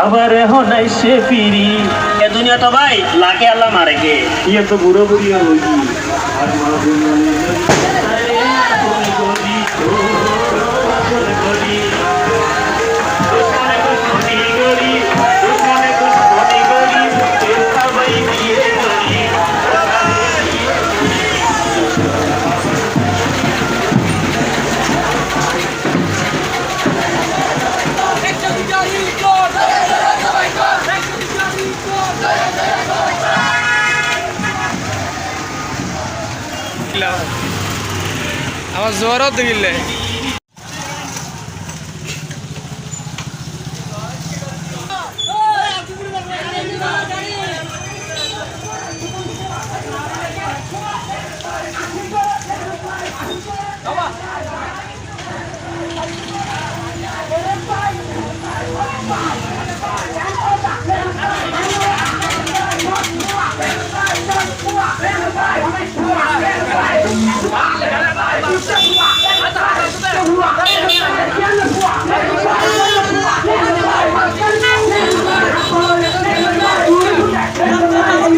আবার এখন আইসে ফিরি এ দুনিয়া তো ভাই লাকে আল্লাহ মারে গে। ইয়ে তো বুড়ো বুড়ি হইছি দেখলাম আমার জোয়ারও দেখিলে Come on.